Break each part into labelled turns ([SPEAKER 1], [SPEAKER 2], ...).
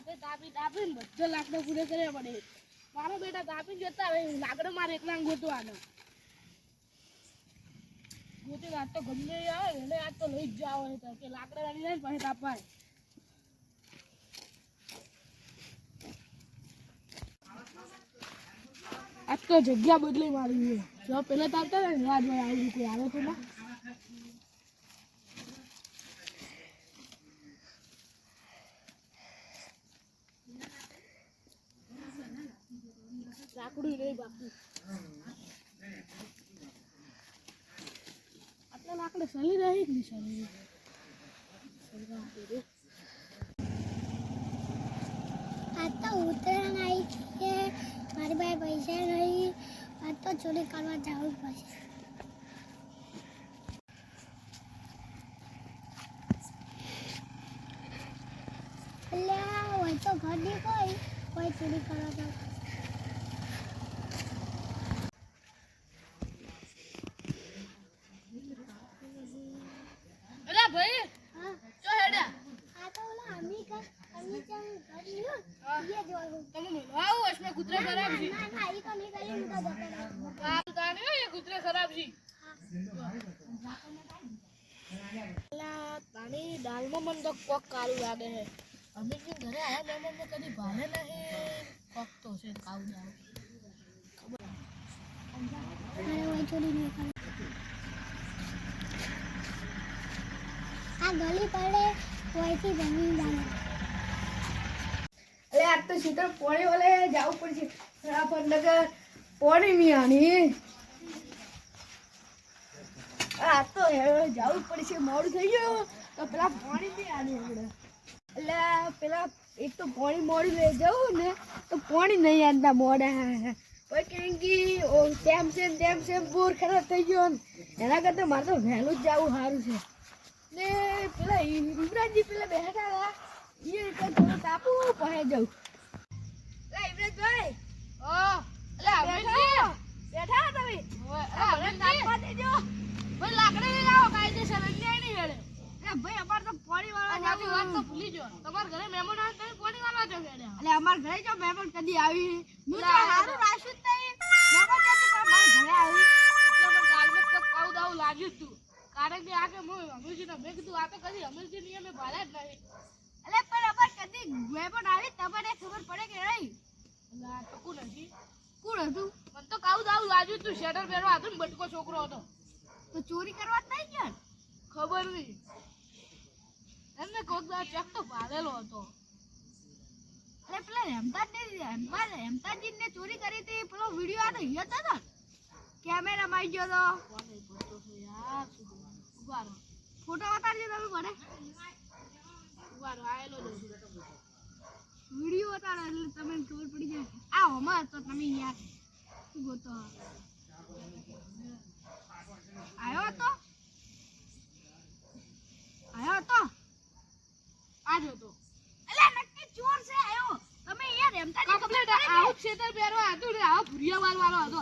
[SPEAKER 1] રાતે તાપી તાપીને બધો લાકડો પૂરો કર્યા પડે. મારો બેટા તાપી જતા હવે લાકડો મારે એકલા ગોતવાનો. ગોતી આજ તો ગમે આવે એટલે આજ તો લઈ જ જાવ કે લાકડા વાળી જાય ને પછી તાપાય આજ તો જગ્યા બદલી મારી જો પેલા તાપતા ને રાજમાં આવી કોઈ આવે તો ના? લાકડું નહીં બાકી આટલા લાકડે સલી રહી
[SPEAKER 2] પાસે નહીં. આજ તો ચોરી કરવા જવું પડશે. એટલે હોય તો ઘરની કોઈ કોઈ ચોરી કરવા જવું
[SPEAKER 1] અલા ભાઈ
[SPEAKER 2] હા
[SPEAKER 1] ચો હેડા
[SPEAKER 2] આ તો ઓલા અમી ઘર અમી જેમ ઘર લ્યો
[SPEAKER 1] હા.
[SPEAKER 2] એ જોવાનું
[SPEAKER 1] તમે મળવા આવો અશ્મે કૂતરા ખરાબ છે
[SPEAKER 2] ના ના એ તો નહીં કરી હું તો જતો રહું.
[SPEAKER 1] આ તાને એ કૂતરા ખરાબ છે અલા કાળું લાગે છે ઘરે આયા મહેમાનને કદી ભારે નહીં કોક તો છે કાળું દાળ
[SPEAKER 2] આ ગલી પડે હોયથી જમીન
[SPEAKER 3] આજ તો શીતળ પોણી વાલે જવું પડશે. ફટાફટ નગર પોણી મિયાની આ તો જવું પડશે, મોડું થઈ ગયું. તો પેલા પોણી મિયાની આપણે એટલે પેલા એક તો પોણી મોડી લઈ જવું ને, તો પોણી નહીં આનતા મોડા. કોઈ કેમ કે તેમ છે તેમ છે બોર ખરાબ થઈ ગયો એના કરતાં મારે તો વહેલું જ જવું સારું છે. ને પેલા યુવરાજજી પેલા બેઠા હતા. એ રીતે થોડું તાપું પહે જવું લે
[SPEAKER 1] ઓ
[SPEAKER 3] બેઠા બેઠા તમે.
[SPEAKER 1] ઓય,
[SPEAKER 3] આ
[SPEAKER 1] અલા
[SPEAKER 3] મને
[SPEAKER 1] અમીરજી
[SPEAKER 3] તાપવા દેજો.
[SPEAKER 1] ભાઈ લાકડી લઈ કાયદેસર અન્યાય નહીં હેડે
[SPEAKER 3] ભાઈ અમાર તો પાણી વાળા
[SPEAKER 1] નાની વાત તો ભૂલી જો તમારા ઘરે મહેમાન આવે તમે કોની વાળવા જો હેડ્યા
[SPEAKER 3] એટલે અમાર ઘરે જો મહેમાન કદી આવી. હું તો હારું રાખ્યું જ નહીં. મહેમાન ક્યાંથી પણ મારા ઘરે આવી.
[SPEAKER 1] એટલે મને દાલમાં તો કાવું દાવું લાગ્યું જ તું. કારણ કે આ કે હું અમીરજીને મેં કીધું આ તો કદી અમીરજી નિયમે ભાડ્યા જ નહીં.
[SPEAKER 3] એટલે પણ અમાર કદી મહેમાન આવી તમને ખબર પડે કે નહીં? હતું?
[SPEAKER 1] મને તો કાવું દાવું લાગ્યું તું શેટર પહેરવા હતું ને બટકો છોકરો હતો.
[SPEAKER 3] તો ચોરી કરવા જ ગયા ને?
[SPEAKER 1] ખબર નહીં. એમને કોક દા ચેક તો ભારેલો હતો.
[SPEAKER 3] એટલે પેલા હેમતાજ ને હેમતાજ ને ચોરી કરી હતી પેલો વીડિયો આ તો હિયત હતો કેમેરા માં આવી ગયો તો.
[SPEAKER 1] યાર
[SPEAKER 3] ફોટો બતાડજો તમે મને
[SPEAKER 1] ઊભા રહો આયેલો જ છું.
[SPEAKER 3] વીડિયો બતાડો એટલે તમને ખબર પડી જાય. આ હોમાં તો તમે યાર શું ગોતો આવ્યો હતો? આવ્યો હતો?
[SPEAKER 1] આ જ હતો.
[SPEAKER 3] એટલે નક્કી ચોર છે આવ્યો. તમે યાર હેમતાજી ખબર
[SPEAKER 1] કમ્પ્લીટ આવું ક્ષેત્ર પહેરવા હતું ને આવો ભુરિયા વાળ વાળો હતો.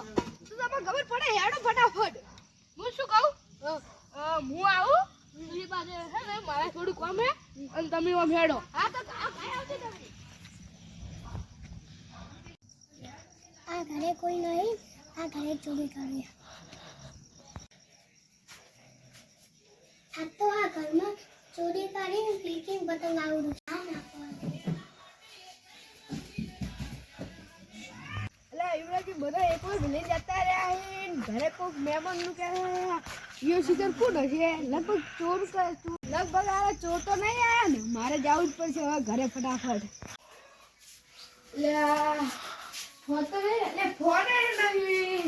[SPEAKER 3] તો તમને ખબર પડે? હેડો ફટાફટ.
[SPEAKER 1] હું શું કહું? હું. આવું? એ બાજુ હે ને મારે થોડું કામ હે. અને તમે આમ હેડો.
[SPEAKER 3] હા તો આ ભાઈ આવજો તમે.
[SPEAKER 2] ઘરે કોઈ નહીં આ ઘરે ચોરી કરી. આ તો આ ઘરમાં ચોરી કરીને ક્લિકિંગ બટન આવડું
[SPEAKER 3] બધા એક વાર ભૂલી જતા રહ્યા છે ઘરે કોઈક મહેમાનનું કે યો શિખર કોણ હશે? લગભગ ચોર લગભગ આ ચોર તો નહીં આયા ને? મારે જવું જ પડશે હવે ઘરે ફટાફટ. એટલે આ ફોન તો નહીં એટલે ફોન એ નહીં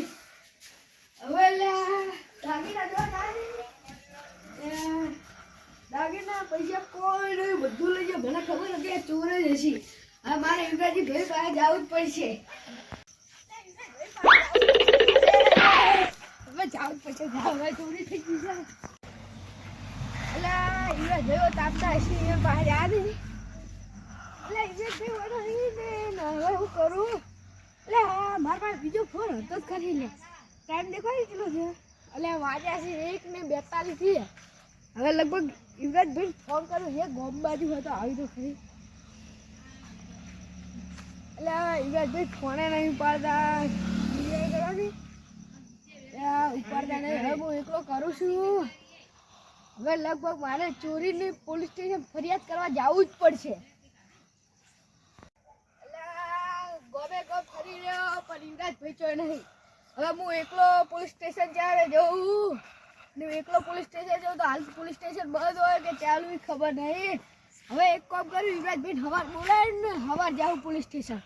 [SPEAKER 3] હવે એટલે આ દાગીના જોવા જાય ને. એ દાગીના પૈસા કોઈ નહીં બધું લઈ જાઓ નથી ચોર જ હવે મારે યુવરાજી ભાઈ પાસે જવું જ પડશે. હવે જવું જ પડશે. હવે ચોરી થઈ ગઈ છે. અલા ઈવા જોયો તાપતા હશે, એ બહાર યાદ ઈવે કઈ વાળો ને, હવે હું કરું? એટલે હા મારા પાસે બીજો ફોન હતો જ ખરી લે. ટાઈમ દેખો કેટલો છે એટલે વાગ્યા છે એક ને બેતાલીસ હવે લગભગ યુવરાજભાઈ ફોન કર્યો છે ગોમ બાજુ હતો, આવી તો ખરી. એટલે ફોને નહીં ઉપાડતા. ઉપાડતા નહીં. હવે હું એકલો કરું છું. હવે લગભગ મારે ચોરીની પોલીસ સ્ટેશન ફરિયાદ કરવા જવું જ પડશે. અલા, ગોમે ફરી રહ્યો પણ યુવરાજભાઈ ચોય નહીં. હવે હું એકલો પોલીસ સ્ટેશન જ્યારે જઉં? ને એકલો પોલીસ સ્ટેશન જઉં તો હાલ પોલીસ સ્ટેશન બંધ હોય કે ચાલુ ખબર નહીં. હવે એક કામ કર્યું યુવરાજભાઈ હવાર બોલાય ને હવાર જાવ પોલીસ સ્ટેશન.